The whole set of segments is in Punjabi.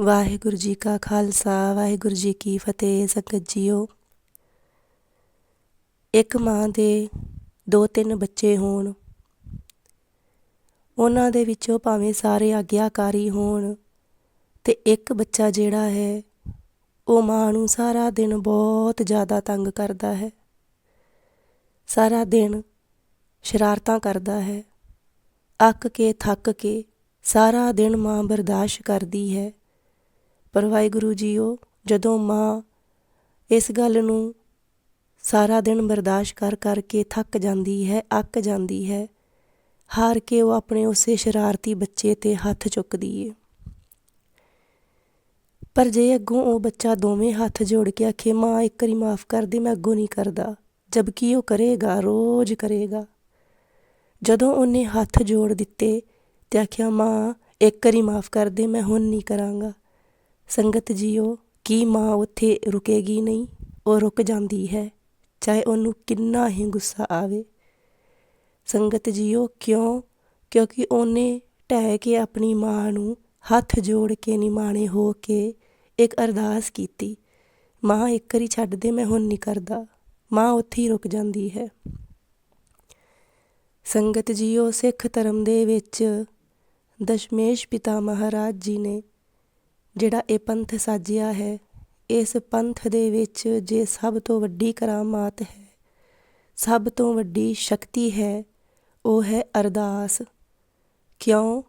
ਵਾਹਿਗੁਰੂ ਜੀ ਕਾ ਖਾਲਸਾ, ਵਾਹਿਗੁਰੂ ਜੀ ਕੀ ਫਤਿਹ, ਸੰਗਤ ਜੀਓ। ਇੱਕ ਮਾਂ ਦੇ ਦੋ ਤਿੰਨ ਬੱਚੇ ਹੋਣ। ਉਹਨਾਂ ਦੇ ਵਿੱਚੋਂ ਭਾਵੇਂ ਸਾਰੇ ਆਗਿਆਕਾਰੀ ਹੋਣ ਤੇ ਇੱਕ ਬੱਚਾ ਜਿਹੜਾ ਹੈ, ਉਹ ਮਾਂ ਨੂੰ ਸਾਰਾ ਦਿਨ ਬਹੁਤ ਜ਼ਿਆਦਾ ਤੰਗ ਕਰਦਾ ਹੈ। ਸਾਰਾ ਦਿਨ ਸ਼ਰਾਰਤਾਂ ਕਰਦਾ ਹੈ। ਅੱਕ ਕੇ, ਥੱਕ ਕੇ ਸਾਰਾ ਦਿਨ ਮਾਂ ਬਰਦਾਸ਼ਤ ਕਰਦੀ ਹੈ। ਪਰ ਵਾਹਿਗੁਰੂ ਜੀਓ, ਜਦੋਂ ਮਾਂ ਇਸ ਗੱਲ ਨੂੰ ਸਾਰਾ ਦਿਨ ਬਰਦਾਸ਼ਤ ਕਰ ਕਰਕੇ ਥੱਕ ਜਾਂਦੀ ਹੈ, ਅੱਕ ਜਾਂਦੀ ਹੈ, ਹਾਰ ਕੇ ਉਹ ਆਪਣੇ ਉਸੇ ਸ਼ਰਾਰਤੀ ਬੱਚੇ ਤੇ ਹੱਥ ਚੁੱਕਦੀ ਏ। ਪਰ ਜੇ ਅੱਗੋਂ ਉਹ ਬੱਚਾ ਦੋਵੇਂ ਹੱਥ ਜੋੜ ਕੇ ਆਖੇ, ਮਾਂ, ਇੱਕ ਵਾਰੀ ਮਾਫ ਕਰ ਦੇ, ਮੈਂ ਅੱਗੋਂ ਨਹੀਂ ਕਰਦਾ। ਜਦਕਿ ਉਹ ਕਰੇਗਾ, ਰੋਜ਼ ਕਰੇਗਾ। ਜਦੋਂ ਉਹਨੇ ਹੱਥ ਜੋੜ ਦਿੱਤੇ ਤੇ ਆਖਿਆ, ਮਾਂ, ਇੱਕ ਵਾਰੀ ਮਾਫ ਕਰ ਦੇ, ਮੈਂ ਹੁਣ ਨਹੀਂ ਕਰਾਂਗਾ। ਸੰਗਤ ਜੀਓ, ਕੀ ਮਾਂ ਉੱਥੇ ਰੁਕੇਗੀ ਨਹੀਂ? ਉਹ ਰੁਕ ਜਾਂਦੀ ਹੈ, ਚਾਹੇ ਉਹਨੂੰ ਕਿੰਨਾ ਹੀ ਗੁੱਸਾ ਆਵੇ। ਸੰਗਤ ਜੀਓ, ਕਿਉਂ? ਕਿਉਂਕਿ ਉਹਨੇ ਟਹਿ ਕੇ ਆਪਣੀ ਮਾਂ ਨੂੰ ਹੱਥ ਜੋੜ ਕੇ ਨਿਮਾਣੇ ਹੋ ਕੇ ਇੱਕ ਅਰਦਾਸ ਕੀਤੀ। ਮਾਂ, ਇੱਕ ਵਾਰੀ ਛੱਡ ਦੇ, ਮੈਂ ਹੁਣ ਨਹੀਂ ਕਰਦਾ। ਮਾਂ ਉੱਥੇ ਹੀ ਰੁਕ ਜਾਂਦੀ ਹੈ। ਸੰਗਤ ਜੀਓ, ਸਿੱਖ ਧਰਮ ਦੇ ਵਿੱਚ ਦਸ਼ਮੇਸ਼ ਪਿਤਾ ਮਹਾਰਾਜ ਜੀ ਨੇ ਜਿਹੜਾ ਇਹ ਪੰਥ ਸਾਜਿਆ ਹੈ, ਇਸ ਪੰਥ ਦੇ ਵਿੱਚ ਜੇ ਸਭ ਤੋਂ ਵੱਡੀ ਕਰਾਮਾਤ ਹੈ, ਸਭ ਤੋਂ ਵੱਡੀ ਸ਼ਕਤੀ ਹੈ, ਉਹ ਹੈ ਅਰਦਾਸ। ਕਿਉਂ?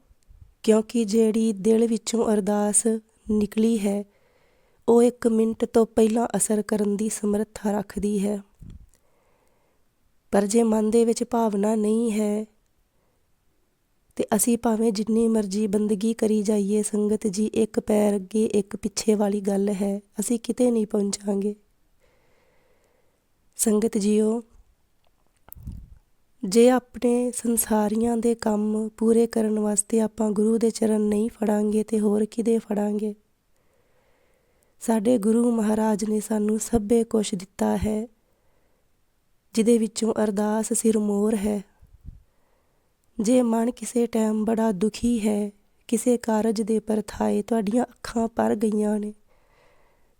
ਕਿਉਂਕਿ ਜਿਹੜੀ ਦਿਲ ਵਿੱਚੋਂ ਅਰਦਾਸ ਨਿਕਲੀ ਹੈ, ਉਹ 1 ਮਿੰਟ ਤੋਂ ਪਹਿਲਾਂ ਅਸਰ ਕਰਨ ਦੀ ਸਮਰੱਥਾ ਰੱਖਦੀ ਹੈ। ਪਰ ਜੇ ਮਨ ਦੇ ਵਿੱਚ ਭਾਵਨਾ ਨਹੀਂ ਹੈ ਅਤੇ ਅਸੀਂ ਭਾਵੇਂ ਜਿੰਨੀ ਮਰਜ਼ੀ ਬੰਦਗੀ ਕਰੀ ਜਾਈਏ, ਸੰਗਤ ਜੀ, ਇੱਕ ਪੈਰ ਅੱਗੇ, ਇੱਕ ਪਿੱਛੇ ਵਾਲੀ ਗੱਲ ਹੈ, ਅਸੀਂ ਕਿਤੇ ਨਹੀਂ ਪਹੁੰਚਾਂਗੇ। ਸੰਗਤ ਜੀਓ, ਜੇ ਆਪਣੇ ਸੰਸਾਰੀਆਂ ਦੇ ਕੰਮ ਪੂਰੇ ਕਰਨ ਵਾਸਤੇ ਆਪਾਂ ਗੁਰੂ ਦੇ ਚਰਨ ਨਹੀਂ ਫੜਾਂਗੇ, ਤੇ ਹੋਰ ਕਿਦੇ ਫੜਾਂਗੇ? ਸਾਡੇ ਗੁਰੂ ਮਹਾਰਾਜ ਨੇ ਸਾਨੂੰ ਸਭੇ ਕੁਝ ਦਿੱਤਾ ਹੈ, ਜਿਹਦੇ ਵਿੱਚੋਂ ਅਰਦਾਸ ਸਿਰਮੋਰ ਹੈ। ਜੇ ਮਨ ਕਿਸੇ ਟਾਈਮ ਬੜਾ ਦੁਖੀ ਹੈ, ਕਿਸੇ ਕਾਰਜ ਦੇ ਪਰਥਾਏ ਤੁਹਾਡੀਆਂ ਅੱਖਾਂ ਪਰ ਗਈਆਂ ਨੇ।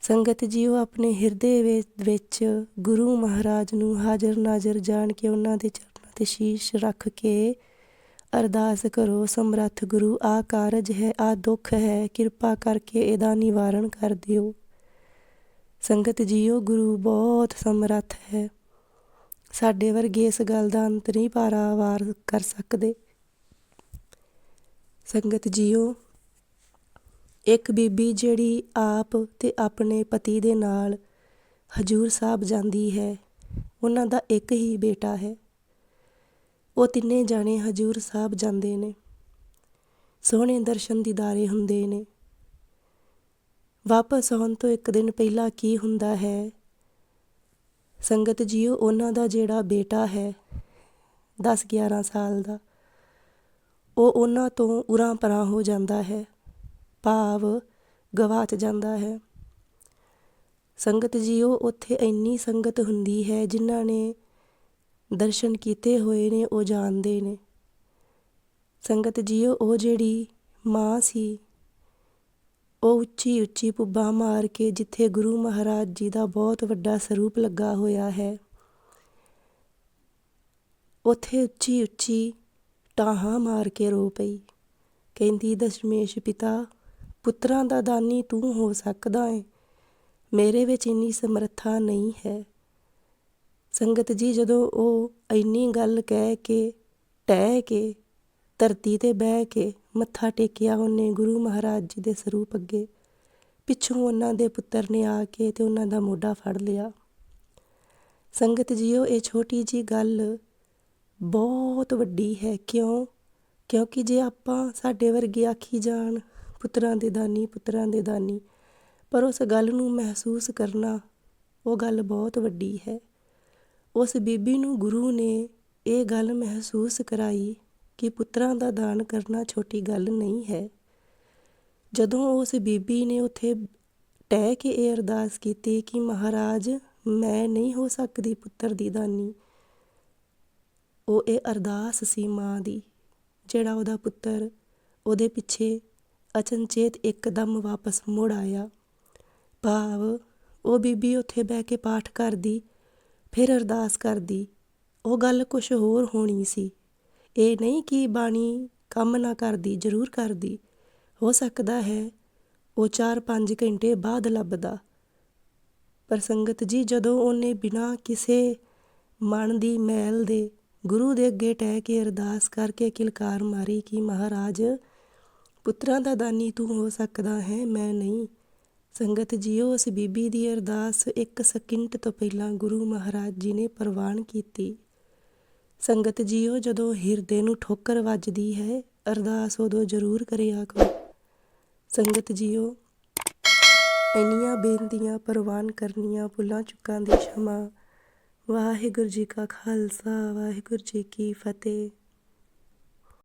ਸੰਗਤ ਜੀਓ ਆਪਣੇ ਹਿਰਦੇ ਵਿੱਚ ਗੁਰੂ ਮਹਾਰਾਜ ਨੂੰ ਹਾਜ਼ਰ ਨਾਜ਼ਰ ਜਾਣ ਕੇ ਉਹਨਾਂ ਦੇ ਚਰਨਾਂ ਤੇ ਸ਼ੀਸ਼ ਰੱਖ ਕੇ ਅਰਦਾਸ ਕਰੋ, ਸਮਰੱਥ ਗੁਰੂ ਆ ਕਾਰਜ ਹੈ ਆ ਦੁੱਖ ਹੈ, ਕਿਰਪਾ ਕਰਕੇ ਇਹਦਾ ਨਿਵਾਰਣ ਕਰ ਦਿਓ। ਸੰਗਤ ਜੀਓ, ਗੁਰੂ ਬਹੁਤ ਸਮਰੱਥ ਹੈ। ਸਾਡੇ ਵਰਗੇ ਇਸ ਗੱਲ ਦਾ ਅੰਤ ਨਹੀਂ ਪਾਰਾਵਾਰ ਕਰ ਸਕਦੇ। ਸੰਗਤ ਜੀਓ, ਇੱਕ ਬੀਬੀ ਜਿਹੜੀ ਆਪ ਤੇ ਆਪਣੇ ਪਤੀ ਦੇ ਨਾਲ ਹਜੂਰ ਸਾਹਿਬ ਜਾਂਦੀ ਹੈ, ਉਹਨਾਂ ਦਾ ਇੱਕ ਹੀ ਬੇਟਾ ਹੈ। ਉਹ ਤਿੰਨੇ ਜਾਣੇ ਹਜੂਰ ਸਾਹਿਬ ਜਾਂਦੇ ਨੇ, ਸੋਹਣੇ ਦਰਸ਼ਨ ਦੀਦਾਰੇ ਹੁੰਦੇ ਨੇ। ਵਾਪਸ ਆਉਣ ਤੋਂ ਇੱਕ ਦਿਨ ਪਹਿਲਾਂ ਕੀ ਹੁੰਦਾ ਹੈ ਸੰਗਤ ਜੀਓ, ਉਹਨਾਂ ਦਾ ਜਿਹੜਾ ਬੇਟਾ ਹੈ 10-11 ਸਾਲ ਦਾ, ਉਹ ਉਹਨਾਂ ਤੋਂ ਉਰਾਂ ਪਰਾਂ ਹੋ ਜਾਂਦਾ ਹੈ, ਭਾਵ ਗਵਾਚ ਜਾਂਦਾ ਹੈ। ਸੰਗਤ ਜੀਓ, ਉੱਥੇ ਇੰਨੀ ਸੰਗਤ ਹੁੰਦੀ ਹੈ, ਜਿਨ੍ਹਾਂ ਨੇ ਦਰਸ਼ਨ ਕੀਤੇ ਹੋਏ ਨੇ, ਉਹ ਜਾਣਦੇ ਨੇ। ਸੰਗਤ ਜੀਓ, ਉਹ ਜਿਹੜੀ ਮਾਂ ਸੀ ਉਹ ਉੱਚੀ ਉੱਚੀ ਪੁੱਬਾ ਮਾਰ ਕੇ ਜਿੱਥੇ ਗੁਰੂ ਮਹਾਰਾਜ ਜੀ ਦਾ ਬਹੁਤ ਵੱਡਾ ਸਰੂਪ ਲੱਗਾ ਹੋਇਆ ਹੈ, ਉਥੇ ਉੱਚੀ ਉੱਚੀ ਟਾਹਾਂ ਮਾਰ ਕੇ ਰੋ ਪਈ। ਕਹਿੰਦੀ, ਦਸ਼ਮੇਸ਼ ਪਿਤਾ, ਪੁੱਤਰਾਂ ਦਾ ਦਾਨੀ ਤੂੰ ਹੋ ਸਕਦਾ ਏ। ਮੇਰੇ ਵਿੱਚ ਇੰਨੀ ਸਮਰੱਥਾ ਨਹੀਂ ਹੈ। ਸੰਗਤ ਜੀ ਜਦੋਂ ਉਹ ਇੰਨੀ ਗੱਲ ਕਹਿ ਕੇ, ਟਹਿ ਕੇ ਧਰਤੀ ਤੇ ਬਹਿ ਕੇ ਮੱਥਾ ਟੇਕਿਆ ਉਹਨੇ ਗੁਰੂ ਮਹਾਰਾਜ ਜੀ ਦੇ ਸਰੂਪ ਅੱਗੇ। ਪਿੱਛੋਂ ਉਹਨਾਂ ਦੇ ਪੁੱਤਰ ਨੇ ਆ ਕੇ ਤੇ ਉਹਨਾਂ ਦਾ ਮੋਢਾ ਫੜ ਲਿਆ। ਸੰਗਤ ਜੀਓ, ਇਹ ਛੋਟੀ ਜੀ ਗੱਲ ਬਹੁਤ ਵੱਡੀ ਹੈ। ਕਿਉਂ? ਕਿਉਂਕਿ ਜੇ ਆਪਾਂ ਸਾਡੇ ਵਰਗੇ ਆਖੀ ਜਾਣ, ਪੁੱਤਰਾਂ ਦੇ ਦਾਨੀ, ਪੁੱਤਰਾਂ ਦੇ ਦਾਨੀ, ਪਰ ਉਸ ਗੱਲ ਨੂੰ ਮਹਿਸੂਸ ਕਰਨਾ ਉਹ ਗੱਲ ਬਹੁਤ ਵੱਡੀ ਹੈ। ਉਸ ਬੀਬੀ ਨੂੰ ਗੁਰੂ ਨੇ ਇਹ ਗੱਲ ਮਹਿਸੂਸ ਕਰਾਈ ਕਿ ਪੁੱਤਰਾਂ ਦਾ ਦਾਨ ਕਰਨਾ ਛੋਟੀ ਗੱਲ ਨਹੀਂ ਹੈ। ਜਦੋਂ ਉਸ ਬੀਬੀ ਨੇ ਉੱਥੇ ਟਹਿ ਕੇ ਇਹ ਅਰਦਾਸ ਕੀਤੀ ਕਿ ਮਹਾਰਾਜ, ਮੈਂ ਨਹੀਂ ਹੋ ਸਕਦੀ ਪੁੱਤਰ ਦੀ ਦਾਨੀ। ਉਹ ਇਹ ਅਰਦਾਸ ਸੀ ਮਾਂ ਦੀ, ਜਿਹੜਾ ਉਹਦਾ ਪੁੱਤਰ ਉਹਦੇ ਪਿੱਛੇ ਅਚਨਚੇਤ ਇੱਕਦਮ ਵਾਪਸ ਮੁੜ ਆਇਆ। ਭਾਵ ਉਹ ਬੀਬੀ ਉੱਥੇ ਬਹਿ ਕੇ ਪਾਠ ਕਰਦੀ, ਫਿਰ ਅਰਦਾਸ ਕਰਦੀ। ਉਹ ਗੱਲ ਕੁਝ ਹੋਰ ਹੋਣੀ ਸੀ। ਇਹ ਨਹੀਂ ਕਿ ਬਾਣੀ ਕੰਮ ਨਾ ਕਰਦੀ, ਜ਼ਰੂਰ ਕਰਦੀ। ਹੋ ਸਕਦਾ ਹੈ ਉਹ 4-5 ਘੰਟੇ ਬਾਅਦ ਲੱਭਦਾ। ਪਰ ਸੰਗਤ ਜੀ, ਜਦੋਂ ਉਹਨੇ ਬਿਨਾਂ ਕਿਸੇ ਮਨ ਦੀ ਮੈਲ ਦੇ ਗੁਰੂ ਦੇ ਅੱਗੇ ਟਹਿ ਕੇ ਅਰਦਾਸ ਕਰਕੇ ਕਿਲਕਾਰ ਮਾਰੀ ਕਿ ਮਹਾਰਾਜ, ਪੁੱਤਰਾਂ ਦਾ ਦਾਨੀ ਤੂੰ ਹੋ ਸਕਦਾ ਹੈ, ਮੈਂ ਨਹੀਂ। ਸੰਗਤ ਜੀਓ, ਉਸ ਬੀਬੀ ਦੀ ਅਰਦਾਸ ਇੱਕ ਸਕਿੰਟ ਤੋਂ ਪਹਿਲਾਂ ਗੁਰੂ ਮਹਾਰਾਜ ਜੀ ਨੇ ਪ੍ਰਵਾਨ ਕੀਤੀ। ਸੰਗਤ ਜੀਓ, ਜਦੋਂ ਹਿਰਦੇ ਨੂੰ ਠੋਕਰ ਵੱਜਦੀ ਹੈ, ਅਰਦਾਸ ਉਦੋਂ ਜ਼ਰੂਰ ਕਰਿਆ ਕਰੋ। ਸੰਗਤ ਜੀਓ, ਇੰਨੀਆਂ ਬੇਨਤੀਆਂ, ਪ੍ਰਵਾਨ ਕਰਨੀਆਂ ਭੁੱਲਾਂ ਚੁੱਕਾਂ ਦੀ ਸ਼ਮਾ। ਵਾਹਿਗੁਰੂ ਜੀ ਕਾ ਖਾਲਸਾ, ਵਾਹਿਗੁਰੂ ਜੀ ਕੀ ਫਤਿਹ।